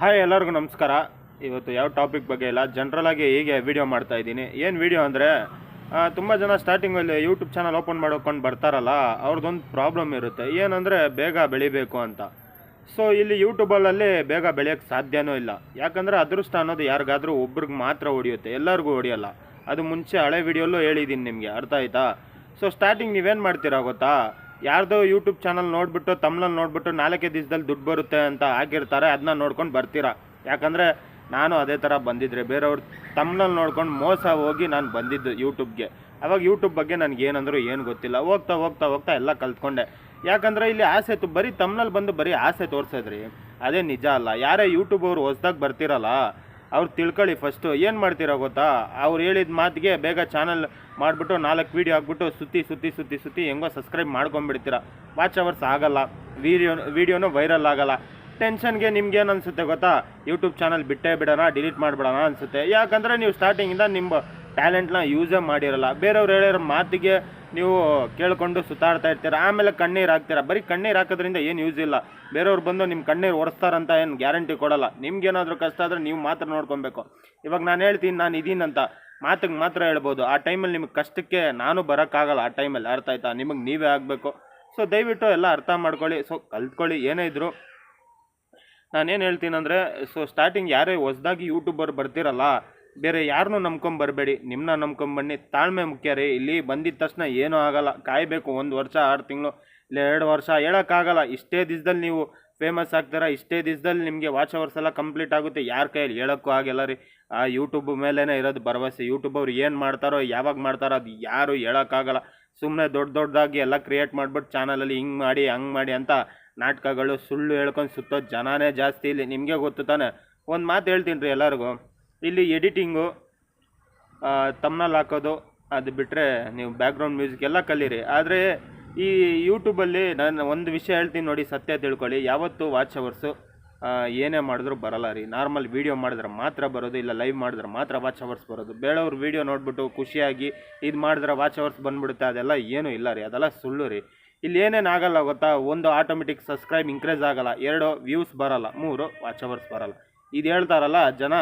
Hi ಎಲ್ಲರಿಗೂ ನಮಸ್ಕಾರ. ಇವತ್ತು ಯಾವ ಟಾಪಿಕ್ ಬಗ್ಗೆ ಇಲ್ಲ? ಜನರಲ್ ಆಗಿ ಹೀಗೆ ವಿಡಿಯೋ ಮಾಡ್ತಾ ಇದ್ದೀನಿ. ಏನು ವಿಡಿಯೋ ಅಂದರೆ ತುಂಬ ಜನ ಸ್ಟಾರ್ಟಿಂಗಲ್ಲಿ ಯೂಟ್ಯೂಬ್ ಚಾನಲ್ ಓಪನ್ ಮಾಡ್ಕೊಂಡು ಬರ್ತಾರಲ್ಲ ಅವ್ರದ್ದೊಂದು ಪ್ರಾಬ್ಲಮ್ ಇರುತ್ತೆ. ಏನಂದರೆ, ಬೇಗ ಬೆಳಿಬೇಕು ಅಂತ. ಸೊ ಇಲ್ಲಿ ಯೂಟ್ಯೂಬಲ್ಲಿ ಬೇಗ ಬೆಳೆಯೋಕ್ಕೆ ಸಾಧ್ಯನೂ ಇಲ್ಲ. ಯಾಕಂದರೆ, ಅದೃಷ್ಟ ಅನ್ನೋದು ಯಾರಿಗಾದರೂ ಒಬ್ರಿಗೆ ಮಾತ್ರ ಹೊಡಿಯುತ್ತೆ. ಎಲ್ಲರಿಗೂ ಹೊಡಿಯಲ್ಲ. ಅದು ಮುಂಚೆ ಹಳೆ ವಿಡಿಯೋಲ್ಲೂ ಹೇಳಿದ್ದೀನಿ ನಿಮಗೆ. ಅರ್ಥ ಆಯಿತಾ? ಸೊ ಸ್ಟಾರ್ಟಿಂಗ್ ನೀವೇನು ಮಾಡ್ತೀರಾ ಗೊತ್ತಾ? ಯಾರ್ದೋ ಯೂಟ್ಯೂಬ್ ಚಾನಲ್ ನೋಡಿಬಿಟ್ಟು ತಮ್ಮಲ್ಲಿ ನೋಡಿಬಿಟ್ಟು ನಾಲ್ಕೇ ದಿವಸದಲ್ಲಿ ದುಡ್ಡು ಬರುತ್ತೆ ಅಂತ ಆಗಿರ್ತಾರೆ ಅದನ್ನ ನೋಡ್ಕೊಂಡು ಬರ್ತೀರಾ? ಯಾಕಂದರೆ ನಾನು ಅದೇ ಥರ ಬಂದಿದ್ರೆ, ಬೇರೆಯವ್ರು ತಮ್ಮನಲ್ಲಿ ನೋಡ್ಕೊಂಡು ಮೋಸ ಹೋಗಿ ನಾನು ಬಂದಿದ್ದು ಯೂಟ್ಯೂಬ್ಗೆ ಅವಾಗ ಯೂಟ್ಯೂಬ್ ಬಗ್ಗೆ ನನಗೆ ಏನಂದರೂ ಏನು ಗೊತ್ತಿಲ್ಲ. ಹೋಗ್ತಾ ಹೋಗ್ತಾ ಹೋಗ್ತಾ ಎಲ್ಲ ಕಲ್ತ್ಕೊಂಡೆ. ಯಾಕಂದರೆ ಇಲ್ಲಿ ಆಸೆ ತು, ಬರೀ ತಮ್ಮನಲ್ಲಿ ಬಂದು ಬರೀ ಆಸೆ ತೋರಿಸಿದ್ರಿ. ಅದೇ ನಿಜ ಅಲ್ಲ. ಯಾರೇ ಯೂಟ್ಯೂಬ್ ಅವರು ಹೊಸ್ದಾಗಿ ಬರ್ತಿರಲ್ಲ ಅವ್ರು ತಿಳ್ಕೊಳ್ಳಿ ಫಸ್ಟು ಏನು ಮಾಡ್ತೀರೋ ಗೊತ್ತಾ? ಅವ್ರು ಹೇಳಿದ ಮಾತಿಗೆ ಬೇಗ ಚಾನಲ್ ಮಾಡಿಬಿಟ್ಟು ನಾಲ್ಕು ವೀಡಿಯೋ ಹಾಕ್ಬಿಟ್ಟು ಸುತ್ತಿ ಸುತ್ತಿ ಸುತ್ತಿ ಸುತ್ತಿ ಹೆಂಗೋ ಸಬ್ಸ್ಕ್ರೈಬ್ ಮಾಡ್ಕೊಂಬಿಡ್ತೀರಾ ವಾಚ್ ಅವರ್ಸ್ ಆಗಲ್ಲ. ವೀಡಿಯೋ ವೀಡಿಯೋನೂ ವೈರಲ್ ಆಗಲ್ಲ. ಟೆನ್ಷನ್ಗೆ ನಿಮ್ಗೇನು ಅನಿಸುತ್ತೆ ಗೊತ್ತಾ? ಯೂಟ್ಯೂಬ್ ಚಾನಲ್ ಬಿಟ್ಟೇ ಬಿಡೋಣ ಡಿಲೀಟ್ ಮಾಡಿಬಿಡೋಣ ಅನಿಸುತ್ತೆ. ಯಾಕಂದರೆ ನೀವು ಸ್ಟಾರ್ಟಿಂಗಿಂದ ನಿಮ್ಮ ಟ್ಯಾಲೆಂಟ್ನ ಯೂಸೇ ಮಾಡಿರಲ್ಲ. ಬೇರೆಯವ್ರು ಹೇಳಿರೋ ಮಾತಿಗೆ ನೀವು ಕೇಳಿಕೊಂಡು ಸುತ್ತಾಡ್ತಾ ಇರ್ತೀರ? ಆಮೇಲೆ ಕಣ್ಣೀರು ಹಾಕ್ತೀರ? ಬರೀ ಕಣ್ಣೀರು ಹಾಕೋದ್ರಿಂದ ಏನು ಯೂಸ್ ಇಲ್ಲ. ಬೇರೆಯವ್ರು ಬಂದು ನಿಮ್ಮ ಕಣ್ಣೀರು ಒರೆಸ್ತಾರಂತ ಏನು ಗ್ಯಾರಂಟಿ ಕೊಡಲ್ಲ. ನಿಮ್ಗೇನಾದರೂ ಕಷ್ಟ ಆದರೆ ನೀವು ಮಾತ್ರ ನೋಡ್ಕೊಬೇಕು. ಇವಾಗ ನಾನು ಹೇಳ್ತೀನಿ, ನಾನು ಇದೀನಂತ ಮಾತಿಗೆ ಮಾತ್ರ ಹೇಳ್ಬೋದು. ಆ ಟೈಮಲ್ಲಿ ನಿಮಗೆ ಕಷ್ಟಕ್ಕೆ ನಾನು ಬರೋಕ್ಕಾಗಲ್ಲ. ಆ ಟೈಮಲ್ಲಿ ಅರ್ಥ ಆಯ್ತಾ? ನಿಮಗೆ ನೀವೇ ಆಗಬೇಕು. ಸೊ ದಯವಿಟ್ಟು ಎಲ್ಲ ಅರ್ಥ ಮಾಡ್ಕೊಳ್ಳಿ. ಸೊ ಕಲ್ತ್ಕೊಳ್ಳಿ, ಏನೇ ಇದ್ದರೂ ನಾನೇನು ಹೇಳ್ತೀನಂದರೆ ಸೊ ಸ್ಟಾರ್ಟಿಂಗ್ ಯಾರೇ ಹೊಸ್ದಾಗಿ ಯೂಟ್ಯೂಬರ್ ಬರ್ತಿರಲ್ಲ ಬೇರೆ ಯಾರನ್ನೂ ನಂಬ್ಕೊಂಬರಬೇಡಿ. ನಿಮ್ಮನ್ನ ನಂಬ್ಕೊಂಬನ್ನಿ. ತಾಳ್ಮೆ ಮುಖ್ಯ ರೀ. ಇಲ್ಲಿ ಬಂದಿದ್ದ ತಕ್ಷಣ ಏನೂ ಆಗಲ್ಲ. ಕಾಯಬೇಕು. ಒಂದು ವರ್ಷ, ಆರು ತಿಂಗಳು, ಇಲ್ಲ ಎರಡು ವರ್ಷ ಹೇಳೋಕ್ಕಾಗಲ್ಲ. ಇಷ್ಟೇ ದಿವ್ಸದಲ್ಲಿ ನೀವು ಫೇಮಸ್ ಆಗ್ತೀರಾ? ಇಷ್ಟೇ ದಿವ್ಸದಲ್ಲಿ ನಿಮಗೆ ವಾಚ್ ಅವರ್ಸ್ ಎಲ್ಲ ಕಂಪ್ಲೀಟ್ ಆಗುತ್ತೆ. ಯಾರ ಕೈಯಲ್ಲಿ ಹೇಳೋಕ್ಕೂ ಆಗಿಲ್ಲ ರೀ. ಆ ಯೂಟ್ಯೂಬ್ ಮೇಲೇ ಇರೋದು ಭರವಸೆ. ಯೂಟ್ಯೂಬ್ ಅವ್ರು ಏನು ಮಾಡ್ತಾರೋ, ಯಾವಾಗ ಮಾಡ್ತಾರೋ ಅದು ಯಾರು ಹೇಳೋಕ್ಕಾಗಲ್ಲ. ಸುಮ್ಮನೆ ದೊಡ್ಡ ದೊಡ್ಡದಾಗಿ ಎಲ್ಲ ಕ್ರಿಯೇಟ್ ಮಾಡ್ಬಿಟ್ಟು ಚಾನಲಲ್ಲಿ ಹಿಂಗೆ ಮಾಡಿ, ಹಂಗೆ ಮಾಡಿ ಅಂತ ನಾಟಕಗಳು ಸುಳ್ಳು ಹೇಳ್ಕೊಂಡು ಸುತ್ತೋ ಜನನೇ ಜಾಸ್ತಿ ಇಲ್ಲಿ. ನಿಮಗೆ ಗೊತ್ತು ತಾನೆ? ಒಂದು ಮಾತು ಹೇಳ್ತೀನಿ ರೀ ಎಲ್ಲರಿಗೂ. ಇಲ್ಲಿ ಎಡಿಟಿಂಗು ತಮ್ನಲ್ಲಿ ಹಾಕೋದು, ಅದು ಬಿಟ್ಟರೆ ನೀವು ಬ್ಯಾಕ್ಗ್ರೌಂಡ್ ಮ್ಯೂಸಿಕ್ ಎಲ್ಲ ಕಲೀರಿ. ಆದರೆ ಈ ಯೂಟ್ಯೂಬಲ್ಲಿ ನಾನು ಒಂದು ವಿಷಯ ಹೇಳ್ತೀನಿ ನೋಡಿ, ಸತ್ಯ ತಿಳ್ಕೊಳ್ಳಿ. ಯಾವತ್ತು ವಾಚ್ ಅವರ್ಸು ಏನೇ ಮಾಡಿದ್ರು ಬರಲ್ಲ ರೀ. ನಾರ್ಮಲ್ ವೀಡಿಯೋ ಮಾಡಿದ್ರೆ ಮಾತ್ರ ಬರೋದು, ಇಲ್ಲ ಲೈವ್ ಮಾಡಿದ್ರೆ ಮಾತ್ರ ವಾಚ್ ಅವರ್ಸ್ ಬರೋದು. ಬೇಡವ್ರ ವೀಡಿಯೋ ನೋಡ್ಬಿಟ್ಟು ಖುಷಿಯಾಗಿ ಇದು ಮಾಡಿದ್ರೆ ವಾಚ್ ಅವರ್ಸ್ ಬಂದ್ಬಿಡುತ್ತೆ, ಅದೆಲ್ಲ ಏನೂ ಇಲ್ಲ ರೀ. ಅದೆಲ್ಲ ಸುಳ್ಳು ರೀ. ಇಲ್ಲಿ ಏನೇನು ಆಗಲ್ಲ ಗೊತ್ತಾ? ಒಂದು ಆಟೋಮೆಟಿಕ್ ಸಬ್ಸ್ಕ್ರೈಬ್ ಇನ್ಕ್ರೀಸ್ ಆಗಲ್ಲ. ಎರಡು ವ್ಯೂಸ್ ಬರಲ್ಲ. ಮೂರು ವಾಚ್ ಅವರ್ಸ್ ಬರಲ್ಲ. ಇದು ಹೇಳ್ತಾರಲ್ಲ ಜನ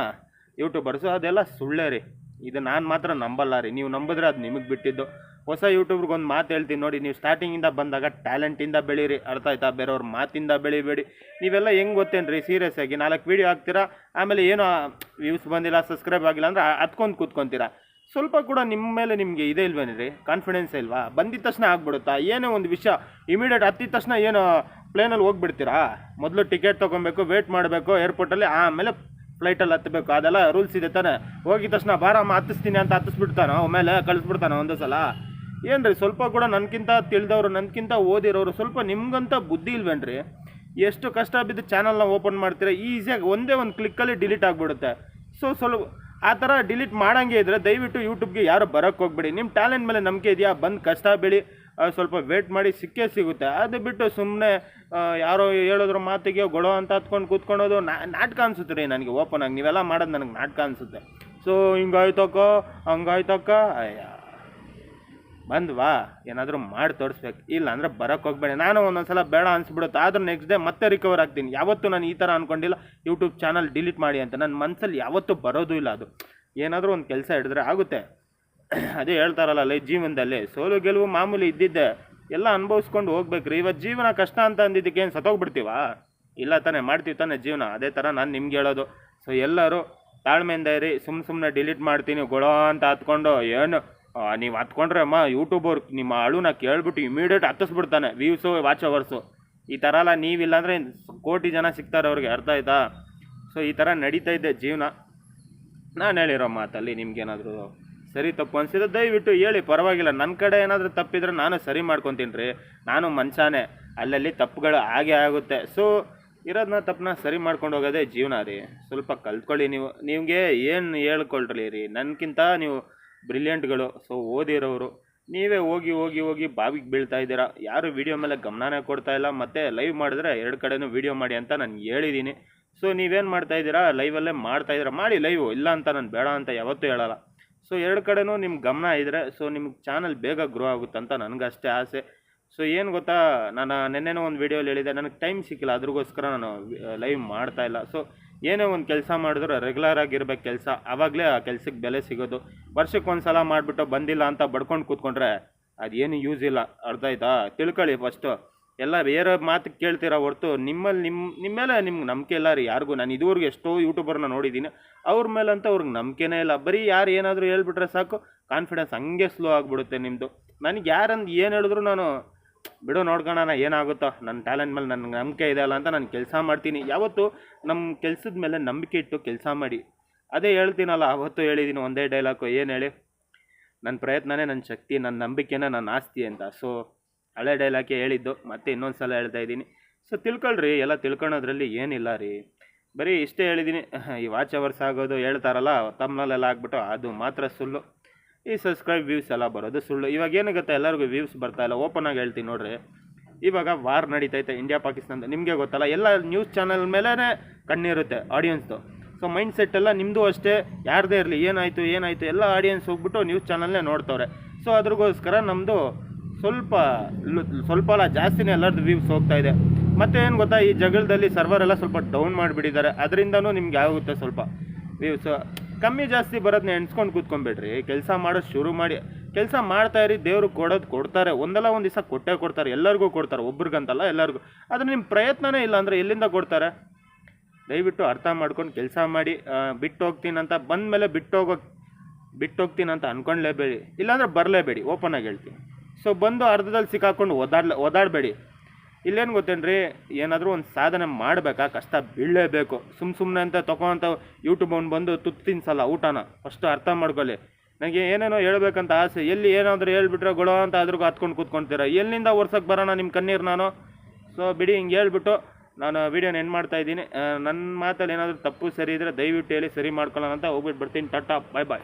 ಯೂಟ್ಯೂಬರ್ಸು, ಅದೆಲ್ಲ ಸುಳ್ಳೇ ರೀ. ಇದು ನಾನು ಮಾತ್ರ ನಂಬಲ್ಲ ರೀ. ನೀವು ನಂಬಿದ್ರೆ ಅದು ನಿಮಗೆ ಬಿಟ್ಟಿದ್ದು. ಹೊಸ ಯೂಟ್ಯೂಬ್ರಿಗೆ ಒಂದು ಮಾತು ಹೇಳ್ತೀನಿ ನೋಡಿ, ನೀವು ಸ್ಟಾರ್ಟಿಂಗಿಂದ ಬಂದಾಗ ಟ್ಯಾಲೆಂಟಿಂದ ಬೆಳೀರಿ. ಅರ್ಥ ಆಯ್ತಾ? ಬೇರೆಯವ್ರ ಮಾತಿಂದ ಬೆಳಿಬೇಡಿ. ನೀವೆಲ್ಲ ಹೆಂಗೆ ಗೊತ್ತೇನು ರೀ? ಸೀರಿಯಸ್ ಆಗಿ ನಾಲ್ಕು ವೀಡಿಯೋ ಹಾಕ್ತೀರಾ? ಆಮೇಲೆ ಏನೋ ವ್ಯೂಸ್ ಬಂದಿಲ್ಲ ಸಬ್ಸ್ಕ್ರೈಬ್ ಆಗಿಲ್ಲ ಅಂದರೆ ಹತ್ಕೊಂಡು ಕೂತ್ಕೊಂತೀರಾ? ಸ್ವಲ್ಪ ಕೂಡ ನಿಮ್ಮ ಮೇಲೆ ನಿಮಗೆ ಇದೆ ಇಲ್ವೇನು ರೀ? ಕಾನ್ಫಿಡೆನ್ಸ್ ಇಲ್ವಾ? ಬಂದಿದ ತಕ್ಷಣ ಆಗ್ಬಿಡುತ್ತಾ? ಏನೇ ಒಂದು ವಿಷಯ ಇಮಿಡಿಯೇಟ್ ಹತ್ತಿದ ತಕ್ಷಣ ಏನು ಪ್ಲೇನಲ್ಲಿ ಹೋಗ್ಬಿಡ್ತೀರಾ? ಮೊದಲು ಟಿಕೆಟ್ ತೊಗೊಬೇಕು ವೇಟ್ ಮಾಡಬೇಕು ಏರ್ಪೋರ್ಟಲ್ಲಿ ಆಮೇಲೆ ಫ್ಲೈಟಲ್ಲಿ ಹತ್ತಬೇಕು. ಅದೆಲ್ಲ ರೂಲ್ಸ್ ಇದೆ ತಾನೆ. ಹೋಗಿದ ತಕ್ಷಣ ಬಾರಮ್ಮ, ಹತ್ತಿಸ್ತೀನಿ ಅಂತ ಹತ್ತಿಸ್ಬಿಡ್ತಾನ? ಆಮೇಲೆ ಕಳಿಸ್ಬಿಡ್ತಾನ ಒಂದು ಸಲ? ಏನು ರೀ ಸ್ವಲ್ಪ ಕೂಡ ನನಗಿಂತ ತಿಳಿದವರು ನನಗಿಂತ ಓದಿರೋರು ಸ್ವಲ್ಪ ನಿಮ್ಗಂತ ಬುದ್ಧಿ ಇಲ್ವೇನ್ರಿ? ಎಷ್ಟು ಕಷ್ಟ ಬಿದ್ದು ಚಾನಲ್ನ ಓಪನ್ ಮಾಡ್ತೀರ ಈಸಿಯಾಗಿ ಒಂದೇ ಒಂದು ಕ್ಲಿಕ್ಕಲ್ಲಿ ಡಿಲೀಟ್ ಆಗಿಬಿಡುತ್ತೆ. ಸೊ ಸ್ವಲ್ಪ ಆ ಥರ ಡಿಲೀಟ್ ಮಾಡೋಂಗೆ ಇದ್ದರೆ ದಯವಿಟ್ಟು ಯೂಟ್ಯೂಬ್ಗೆ ಯಾರು ಬರೋಕ್ಕೆ ಹೋಗ್ಬೇಡಿ. ನಿಮ್ಮ ಟ್ಯಾಲೆಂಟ್ ಮೇಲೆ ನಂಬಿಕೆ ಇದೆಯಾ? ಬಂದು ಕಷ್ಟ ಬೆಳಿ. ಸ್ವಲ್ಪ ವೇಟ್ ಮಾಡಿ ಸಿಕ್ಕೇ ಸಿಗುತ್ತೆ. ಅದು ಬಿಟ್ಟು ಸುಮ್ಮನೆ ಯಾರೋ ಹೇಳಿದ್ರ ಮಾತಿಗೆ ಗೊಡೋ ಅಂತ ಹತ್ಕೊಂಡು ಕೂತ್ಕೊಳೋದು ನಾಟಕ ಅನಿಸುತ್ತೆ ರೀ ನನಗೆ ಓಪನ್ ಆಗಿ. ನೀವೆಲ್ಲ ಮಾಡೋದು ನನಗೆ ನಾಟಕ ಅನಿಸುತ್ತೆ. ಸೊ ಹಿಂಗಾಯ್ತಕ್ಕ ಹಂಗಾಯ್ತಕ್ಕ ಅಯ್ಯ ಬಂದ್ವಾ ಏನಾದರೂ ಮಾಡಿ ತೋರಿಸ್ಬೇಕು. ಇಲ್ಲ ಅಂದರೆ ಬರೋಕ್ಕೆ ಹೋಗ್ಬೇಡಿ. ನಾನು ಒಂದೊಂದ್ಸಲ ಬೇಡ ಅನಿಸ್ಬಿಡುತ್ತೆ. ಆದರೂ ನೆಕ್ಸ್ಟ್ ಡೇ ಮತ್ತೆ ರಿಕವರ್ ಆಗ್ತೀನಿ. ಯಾವತ್ತೂ ನಾನು ಈ ಥರ ಅಂದ್ಕೊಂಡಿಲ್ಲ ಯೂಟ್ಯೂಬ್ ಚಾನಲ್ ಡಿಲೀಟ್ ಮಾಡಿ ಅಂತ. ನನ್ನ ಮನಸ್ಸಲ್ಲಿ ಯಾವತ್ತೂ ಬರೋದು ಇಲ್ಲ ಅದು. ಏನಾದರೂ ಒಂದು ಕೆಲಸ ಹಿಡಿದ್ರೆ ಆಗುತ್ತೆ. ಅದೇ ಹೇಳ್ತಾರಲ್ಲ, ಲೈ ಜೀವನದಲ್ಲಿ ಸೋಲು ಗೆಲುವು ಮಾಮೂಲಿ ಇದ್ದಿದ್ದೆ, ಎಲ್ಲ ಅನುಭವಿಸ್ಕೊಂಡು ಹೋಗ್ಬೇಕ್ರಿ ಇವತ್ತು ಜೀವನ ಕಷ್ಟ ಅಂತ ಅಂದಿದ್ದಕ್ಕೆ ಏನು ಸತ್ತೋಗ್ಬಿಡ್ತೀವಾ? ಇಲ್ಲ ತಾನೇ, ಮಾಡ್ತೀವಿ ತಾನೇ ಜೀವನ. ಅದೇ ಥರ ನಾನು ನಿಮ್ಗೆ ಹೇಳೋದು. ಸೊ ಎಲ್ಲರೂ ತಾಳ್ಮೆಯಿಂದ ಇರಿ ಸುಮ್ಮ ಸುಮ್ಮನೆ ಡಿಲೀಟ್ ಮಾಡ್ತೀನಿ, ಗೊಳೋ ಅಂತ ಹತ್ಕೊಂಡು, ಏನು ನೀವು ಹತ್ಕೊಂಡ್ರೆ ಅಮ್ಮ ಯೂಟ್ಯೂಬರ್ ನಿಮ್ಮ ಅಳುನ ಕೇಳ್ಬಿಟ್ಟು ಇಮಿಡಿಯೇಟ್ ಹತ್ತಿಸ್ಬಿಡ್ತಾನೆ ವ್ಯೂಸು ವಾಚ್ ಅವರ್ಸು ಈ ಥರ ಎಲ್ಲ ನೀವಿಲ್ಲ ಅಂದರೆ ಕೋಟಿ ಜನ ಸಿಗ್ತಾರೆ ಅವ್ರಿಗೆ, ಅರ್ಥ ಆಯ್ತಾ? ಸೊ ಈ ಥರ ನಡೀತಾ ಇದೆ ಜೀವನ. ನಾನು ಹೇಳಿರೋ ಮಾತಲ್ಲಿ ನಿಮ್ಗೇನಾದರೂ ಸರಿ, ತಪ್ಪು ಅನಿಸಿದ್ರೆ ದಯವಿಟ್ಟು ಹೇಳಿ, ಪರವಾಗಿಲ್ಲ. ನನ್ನ ಕಡೆ ಏನಾದರೂ ತಪ್ಪಿದ್ರೆ ನಾನು ಸರಿ ಮಾಡ್ಕೊತೀನಿ ರೀ. ನಾನು ಮನುಷ್ಯನೇ ಅಲ್ಲಲ್ಲಿ ತಪ್ಪುಗಳು ಆಗೇ ಆಗುತ್ತೆ. ಸೊ ಇರೋದನ್ನ ತಪ್ಪನ್ನ ಸರಿ ಮಾಡ್ಕೊಂಡು ಹೋಗೋದೇ ಜೀವನ ರೀ. ಸ್ವಲ್ಪ ಕಲ್ತ್ಕೊಳ್ಳಿ ನೀವು. ನಿಮಗೆ ಏನು ಹೇಳ್ಕೊಳ್ರಿ ರೀ? ನನಗಿಂತ ನೀವು ಬ್ರಿಲಿಯಂಟ್ಗಳು. ಸೊ ಓದಿರೋರು ನೀವೇ ಹೋಗಿ ಹೋಗಿ ಹೋಗಿ ಬಾವಿಗೆ ಬೀಳ್ತಾ ಇದ್ದೀರಾ. ಯಾರು ವಿಡಿಯೋ ಮೇಲೆ ಗಮನನೇ ಕೊಡ್ತಾ ಇಲ್ಲ. ಮತ್ತು ಲೈವ್ ಮಾಡಿದ್ರೆ ಎರಡು ಕಡೆನೂ ವಿಡಿಯೋ ಮಾಡಿ ಅಂತ ನಾನು ಹೇಳಿದ್ದೀನಿ. ಸೊ ನೀವೇನು ಮಾಡ್ತಾ ಇದ್ದೀರಾ? ಲೈವಲ್ಲೇ ಮಾಡ್ತಾ ಇದ್ದೀರಾ? ಮಾಡಿ ಲೈವು. ಇಲ್ಲ ಅಂತ ನಾನು ಬೇಡ ಅಂತ ಯಾವತ್ತೂ ಹೇಳಲ್ಲ. ಸೊ ಎರಡು ಕಡೆನೂ ನಿಮ್ಮ ಗಮನ ಇದ್ದರೆ ಸೊ ನಿಮ್ಗೆ ಚಾನಲ್ ಬೇಗ ಗ್ರೋ ಆಗುತ್ತೆ ಅಂತ ನನಗಷ್ಟೇ ಆಸೆ. ಸೊ ಏನು ಗೊತ್ತಾ, ನಾನು ನಿನ್ನೆನೋ ಒಂದು ವೀಡಿಯೋಲಿ ಹೇಳಿದೆ ನನಗೆ ಟೈಮ್ ಸಿಕ್ಕಿಲ್ಲ, ಅದ್ರಿಗೋಸ್ಕರ ನಾನು ಲೈವ್ ಮಾಡ್ತಾ ಇಲ್ಲ. ಸೊ ಏನೇ ಒಂದು ಕೆಲಸ ಮಾಡಿದ್ರು ರೆಗ್ಯುಲರ್ ಆಗಿರ್ಬೇಕು ಕೆಲಸ. ಆವಾಗಲೇ ಆ ಕೆಲಸಕ್ಕೆ ಬೆಲೆ ಸಿಗೋದು. ವರ್ಷಕ್ಕೆ ಒಂದು ಸಲ ಮಾಡಿಬಿಟ್ಟು ಬಂದಿಲ್ಲ ಅಂತ ಬಡ್ಕೊಂಡು ಕೂತ್ಕೊಂಡ್ರೆ ಅದೇನು ಯೂಸ್ ಇಲ್ಲ. ಅರ್ಥ ಆಯ್ತಾ? ತಿಳ್ಕೊಳ್ಳಿ ಫಸ್ಟು ಎಲ್ಲ ಬೇರೆ ಮಾತು ಕೇಳ್ತೀರಾ ಹೊರ್ತು ನಿಮ್ಮಲ್ಲಿ ನಿಮ್ಮ ನಿಮ್ಮ ಮೇಲೆ ನಿಮ್ಗೆ ನಂಬಿಕೆ ಇಲ್ಲ ರೀ ಯಾರಿಗೂ. ನಾನು ಇದುವರೆಗೂ ಎಷ್ಟೋ ಯೂಟ್ಯೂಬರ್ನ ನೋಡಿದ್ದೀನಿ. ಅವ್ರ ಅಂತ ಅವ್ರಿಗೆ ನಂಬಿಕೆನೇ ಇಲ್ಲ. ಬರೀ ಯಾರು ಏನಾದರೂ ಹೇಳ್ಬಿಟ್ರೆ ಸಾಕು ಕಾನ್ಫಿಡೆನ್ಸ್ ಹಂಗೆ ಸ್ಲೋ ಆಗಿಬಿಡುತ್ತೆ ನಿಮ್ಮದು ನನಗೆ ಯಾರಂದು ಏನು ಹೇಳಿದ್ರು ನಾನು, ಬಿಡು ನೋಡ್ಕೊಳ್ಳೋಣ ಏನಾಗುತ್ತೋ? ನನ್ನ ಟ್ಯಾಲೆಂಟ್ ಮೇಲೆ ನನಗೆ ನಂಬಿಕೆ ಇದೆ ಅಲ್ಲ ಅಂತ ನಾನು ಕೆಲಸ ಮಾಡ್ತೀನಿ. ಯಾವತ್ತು ನಮ್ಮ ಕೆಲಸದ ಮೇಲೆ ನಂಬಿಕೆ ಇಟ್ಟು ಕೆಲಸ ಮಾಡಿ. ಅದೇ ಹೇಳ್ತೀನಲ್ಲ, ಅವತ್ತು ಹೇಳಿದ್ದೀನಿ ಒಂದೇ ಡೈಲಾಗು ಏನು ಹೇಳಿ? ನನ್ನ ಪ್ರಯತ್ನನೇ ನನ್ನ ಶಕ್ತಿ ನನ್ನ ನಂಬಿಕೆನೇ ನನ್ನ ಆಸ್ತಿ ಅಂತ. ಸೊ ಹಳೆ ಡೈಲಾಗೆ ಹೇಳಿದ್ದು, ಮತ್ತೆ ಇನ್ನೊಂದು ಸಲ ಹೇಳ್ತಾ ಇದ್ದೀನಿ. ಸೊ ತಿಳ್ಕೊಳ್ರಿ, ಎಲ್ಲ ತಿಳ್ಕೊಳೋದ್ರಲ್ಲಿ ಏನಿಲ್ಲ ರೀ. ಬರೀ ಇಷ್ಟೇ ಹೇಳಿದ್ದೀನಿ ಈ ವಾಚ್ ಅವರ್ಸ್ ಆಗೋದು ಹೇಳ್ತಾರಲ್ಲ ತಮ್ಮಲ್ಲೆಲ್ಲ ಆಗ್ಬಿಟ್ಟು ಅದು ಮಾತ್ರ ಸುಳ್ಳು. ಈ ಸಬ್ಸ್ಕ್ರೈಬ್ ವ್ಯೂಸ್ ಎಲ್ಲ ಬರೋದು ಸುಳ್ಳು. ಇವಾಗ ಏನಾಗುತ್ತೆ, ಎಲ್ಲರಿಗೂ ವ್ಯೂಸ್ ಬರ್ತಾ ಇಲ್ಲ. ಓಪನ್ ಆಗಿ ಹೇಳ್ತೀನಿ ನೋಡ್ರಿ. ಇವಾಗ ವಾರ್ ನಡೀತೈತೆ ಇಂಡಿಯಾ ಪಾಕಿಸ್ತಾನದ ನಿಮಗೆ ಗೊತ್ತಲ್ಲ, ಎಲ್ಲ ನ್ಯೂಸ್ ಚಾನಲ್ ಮೇಲೇ ಕಣ್ಣಿರುತ್ತೆ ಆಡಿಯನ್ಸ್ದು ಸೊ ಮೈಂಡ್ ಸೆಟ್ ಎಲ್ಲ ನಿಮ್ಮದು ಅಷ್ಟೇ, ಯಾರದೇ ಇರಲಿ, ಏನಾಯಿತು ಏನಾಯಿತು, ಎಲ್ಲ ಆಡಿಯನ್ಸ್ ಹೋಗ್ಬಿಟ್ಟು ನ್ಯೂಸ್ ಚಾನಲ್ನೇ ನೋಡ್ತವ್ರೆ. ಸೊ ಅದ್ರಿಗೋಸ್ಕರ ನಮ್ಮದು ಸ್ವಲ್ಪ ಸ್ವಲ್ಪ ಅಲ್ಲ, ಜಾಸ್ತಿನೇ ಎಲ್ಲರದ್ದು ವ್ಯೂಸ್ ಹೋಗ್ತಾ ಇದೆ. ಮತ್ತು ಏನು ಗೊತ್ತಾ, ಈ ಜಗಳದಲ್ಲಿ ಸರ್ವರ್ ಎಲ್ಲ ಸ್ವಲ್ಪ ಡೌನ್ ಮಾಡಿಬಿಟ್ಟಿದ್ದಾರೆ. ಅದರಿಂದನೂ ನಿಮ್ಗೆ ಆಗುತ್ತೆ ಸ್ವಲ್ಪ ವ್ಯೂಸ್ ಕಮ್ಮಿ ಜಾಸ್ತಿ ಬರೋದನ್ನ ಎಣ್ಸ್ಕೊಂಡು ಕೂತ್ಕೊಂಡ್ಬಿಡ್ರಿ. ಕೆಲಸ ಮಾಡೋದು ಶುರು ಮಾಡಿ, ಕೆಲಸ ಮಾಡ್ತಾ ಇರಿ, ದೇವರು ಕೊಡೋದು ಕೊಡ್ತಾರೆ. ಒಂದಲ್ಲ ಒಂದು ದಿವಸ ಕೊಟ್ಟೇ ಕೊಡ್ತಾರೆ. ಎಲ್ಲರಿಗೂ ಕೊಡ್ತಾರೆ. ಒಬ್ರಿಗಂತಲ್ಲ ಎಲ್ಲರಿಗೂ. ಆದರೆ ನಿಮ್ಮ ಪ್ರಯತ್ನವೇ ಇಲ್ಲ ಅಂದರೆ ಎಲ್ಲಿಂದ ಕೊಡ್ತಾರೆ? ದಯವಿಟ್ಟು ಅರ್ಥ ಮಾಡ್ಕೊಂಡು ಕೆಲಸ ಮಾಡಿ ಬಿಟ್ಟೋಗ್ತೀನಂತ ಬಿಟ್ಟು ಹೋಗ್ತೀನಿ ಅಂತ ಬಂದಮೇಲೆ ಬಿಟ್ಟು ಹೋಗೋ ಬಿಟ್ಟು ಹೋಗ್ತೀನಿ ಅಂತ ಅನ್ಕೊಂಡ್ಲೇಬೇಡಿ. ಇಲ್ಲಾಂದ್ರೆ ಬರಲೇಬೇಡಿ. ಓಪನ್ ಆಗಿ ಹೇಳ್ತೀನಿ. ಸೊ ಬಂದು ಅರ್ಧದಲ್ಲಿ ಸಿಕ್ಕಾಕೊಂಡು ಓದಾಡ್ಲ ಓದಾಡಬೇಡಿ ಇಲ್ಲೇನು ಗೊತ್ತೇನ್ರಿ? ಏನಾದರೂ ಒಂದು ಸಾಧನೆ ಮಾಡಬೇಕಾ? ಕಷ್ಟ ಬೀಳಲೇಬೇಕು. ಸುಮ್ಮ ಸುಮ್ಮನೆ ಅಂತ ತೊಗೊಳಂತ ಯೂಟ್ಯೂಬ್ ಅವ್ನು ಬಂದು ತುತ್ತು ತಿನ್ಸಲ್ಲ ಊಟನ. ಫಸ್ಟು ಅರ್ಥ ಮಾಡ್ಕೊಳ್ಳಿ. ನನಗೆ ಏನೇನೋ ಹೇಳ್ಬೇಕಂತ ಆಸೆ. ಎಲ್ಲಿ ಏನಾದರೂ ಹೇಳ್ಬಿಟ್ರೆ ಗೊಳೋ ಅಂತ ಅದ್ರಿಗೂ ಹತ್ಕೊಂಡು ಕೂತ್ಕೊಂತೀರ. ಎಲ್ಲಿಂದ ಒರ್ಸಕ್ಕೆ ಬರೋಣ ನಿಮ್ಮ ಕಣ್ಣೀರು ನಾನು? ಸೊ ಬಿಡಿ, ಹಿಂಗೆ ಹೇಳ್ಬಿಟ್ಟು ನಾನು ವೀಡಿಯೋನ ಏನು ಮಾಡ್ತಾ ಇದ್ದೀನಿ. ನನ್ನ ಮಾತಲ್ಲಿ ಏನಾದರೂ ತಪ್ಪು ಸರಿ ಇದ್ದರೆ ದಯವಿಟ್ಟು ಹೇಳಿ ಸರಿ ಮಾಡ್ಕೊಳ್ಳೋಣ ಅಂತ ಹೋಗ್ಬಿಟ್ಟು ಬರ್ತೀನಿ ಟಾಟಾ ಬಾಯ್ ಬಾಯ್